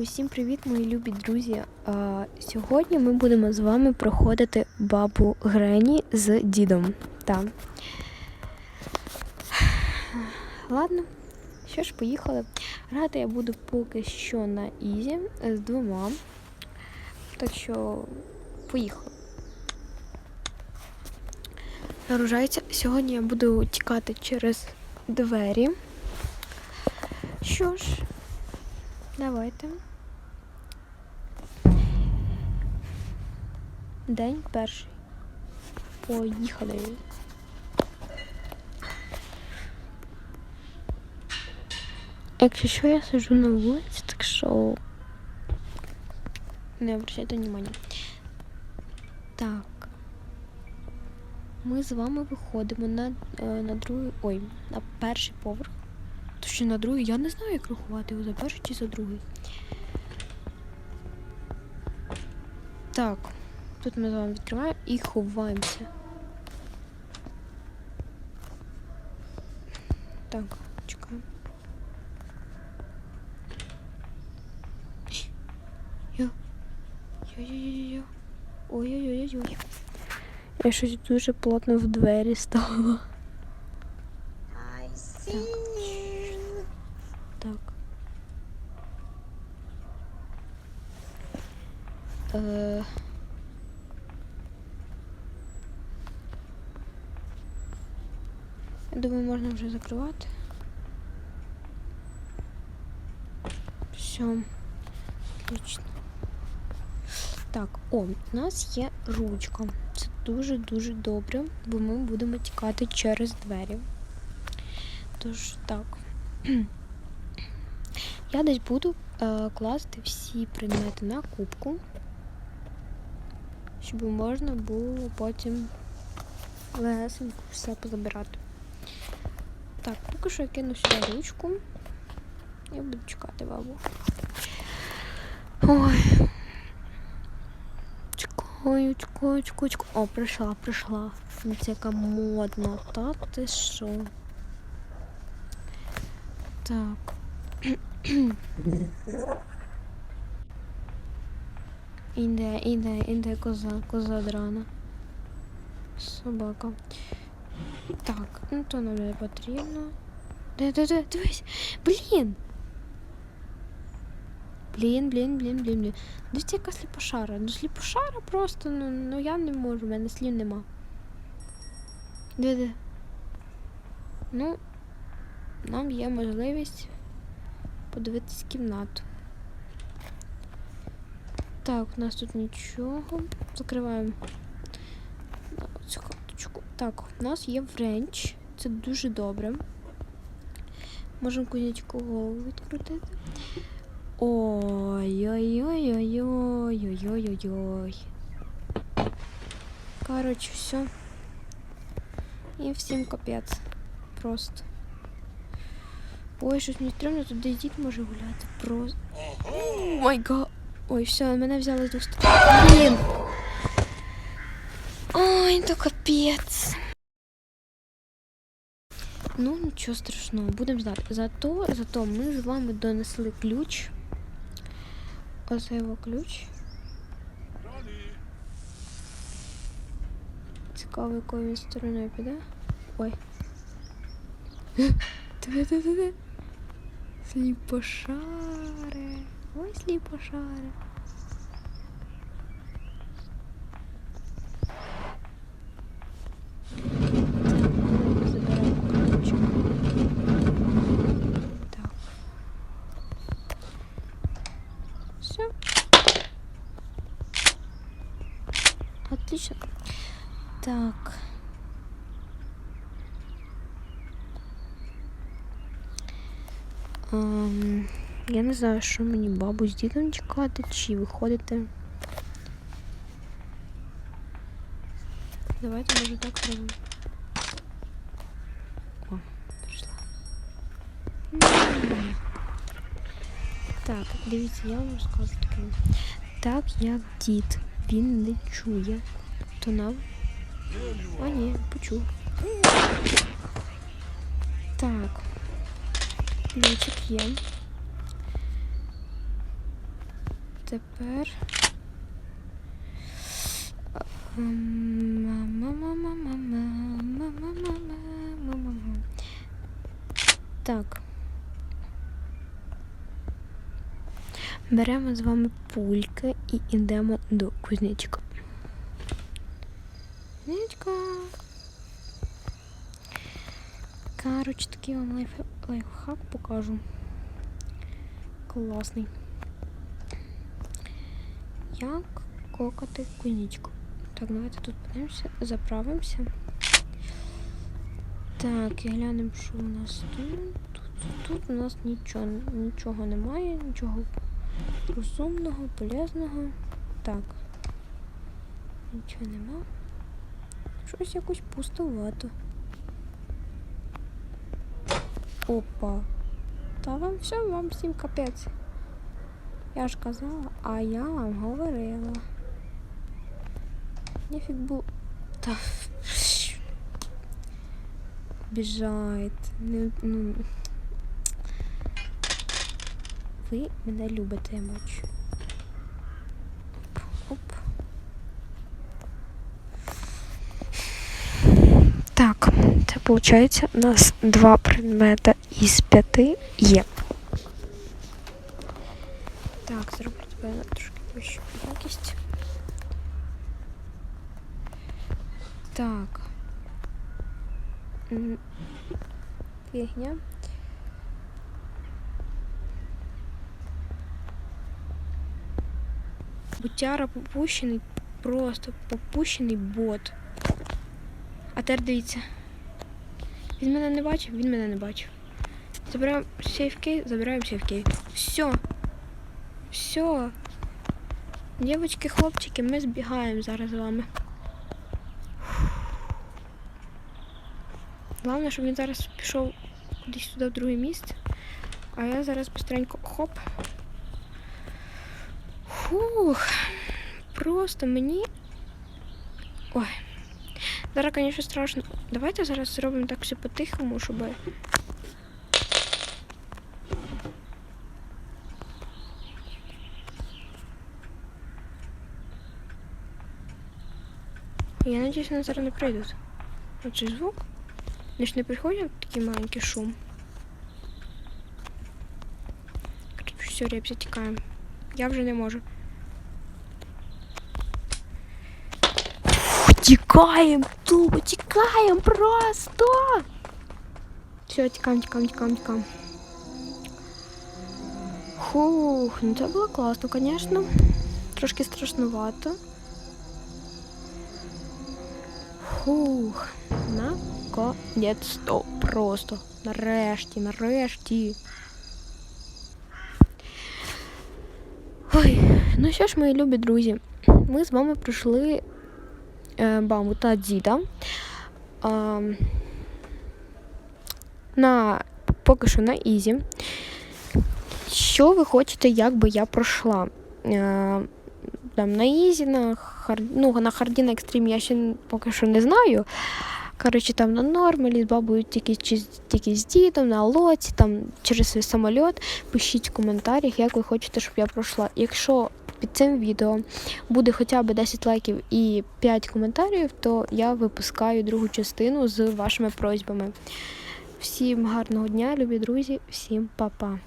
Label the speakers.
Speaker 1: Усім привіт, мої любі друзі. А, сьогодні ми будемо з вами проходити бабу Грені з дідом. Так. Ладно, що ж, поїхали. Грати я буду поки що на Ізі з двома. Так що поїхали. Наружається. Сьогодні я буду тікати через двері. Що ж, давайте. День перший. Поїхали. Якщо що, я сиджу на вулиці, так що не обращайте внимання. Так. Ми з вами виходимо на, е, на другий. Ой, на перший поверх. То що на другий, я не знаю, як рахувати його за перший чи за другий. Так, тут ми з вами відкриваємо і ховаємося. Так, чекаємо. Йо. Йо-йо-йо-йо. Ой-ой-ой-ой. Я щось дуже плотно в двері
Speaker 2: see you.
Speaker 1: Так. Е... Я думаю, можна вже закривати. Все. Отлично. Так, о, у нас є ручка. Це дуже-дуже добре, бо ми будемо тікати через двері. Тож так. Я десь буду е, класти всі предмети на кубку, щоб можна було потім легесенько все позабирати. Так, поки що я кину сюди ручку і буду чекати бабу. Ой. Чекаю, чекаю, чекаю, чекаю. О, прийшла, прийшла. Це яка модна. Та ти що? Так. Іде, іде, іде коза, коза драна. Собака. Так, ну то нам не потрібно. Де, де, де, дивись. Блін. Блін, блін, блін, блін, блін. Дивіться, яка сліпошара. Ну сліпошара просто, ну, ну я не можу, в мене слів нема. Де? Ну, нам є можливість подивитись кімнату. Так, у нас тут нічого. Закриваємо. Так, у нас є френч. Це дуже добре. Можемо кузячку голову відкрутити. Ой, ой, ой, ой, ой, ой, ой, ой. Короче, все. І всім капець. Просто. Ой, щось мені стрімно, тут де дід може гуляти. Просто. О май га. Ой, все, мене взяли з двох сторон. Блін! Ой, то капець. Ну, нічого страшного, будемо знати. Зато, зато ми з вами донесли ключ. Оце його ключ. Цікаво, якою він стороною піде. Ой. Сліпошари. Ой, сліпошари. Так. Ем, я не знаю, що мені бабу з дідом чекати, чи виходити. Давайте може так зробимо. О, прийшла. М. Так, дивіться, я вам розкажу таке. Так як дід, він не чує, то нам. О, ні, почув. Так. Ключик є. Тепер. Так. Беремо з вами пульки і йдемо до кузнечика. Кузнечка. Короче, такий вам лайф... лайфхак покажу. Класний. Як кокати кузнечку. Так, давайте тут подивимося, заправимося. Так, і глянемо, що у нас тут. Тут, тут у нас нічого, нічого немає, нічого розумного, полезного. Так. Нічого нема. Щось якось пустовато. Опа. Та вам все, вам всім капець. Я ж казала, а я вам говорила. Нефіг було. Та. Біжать. Не, ну. Ви мене любите, я бачу. Виходить, у нас два предмети із п'яти є. Так, зроблю тебе трошки вищу якість. Так. Фігня. Бутяра попущений, просто попущений бот. А тепер дивіться. Він мене не бачив, він мене не бачив. Забираємо сейфкей, забираємо сейфкей. Все. Все. Дівчатки, хлопчики, ми збігаємо зараз з вами. Головне, щоб він зараз пішов кудись туди в друге місце. А я зараз быстренько хоп. Фух. Просто мені. Ой. Зараз, звісно, страшно. Давайте зараз зробимо так все по-тихому, щоб. Я надіюсь, вони зараз не прийдуть. Оцей звук. Вони ж не приходять такий маленький шум. Короче, все, ребята, тікаємо. Я вже не можу. Тікаємо, тупо, тікаємо просто. Все, тікаємо, тікаємо, тікаємо, тікаємо. Фух, ну це було класно, звісно. Трошки страшнувато. Фух, наконець-то просто. Нарешті, нарешті. Ой, ну що ж, мої любі друзі, ми з вами пройшли е, баму та діда. А, на поки що на Ізі. Що ви хочете, як би я пройшла? Е, там на Ізі, на хар... ну, на харді, екстрім я ще поки що не знаю. Коротше, там на нормалі, з бабою тільки, чи, тільки з дідом, на лоці, там через свій самольот. Пишіть в коментарях, як ви хочете, щоб я пройшла. Якщо під цим відео буде хоча б 10 лайків і 5 коментарів, то я випускаю другу частину з вашими просьбами. Всім гарного дня, любі друзі, всім па-па.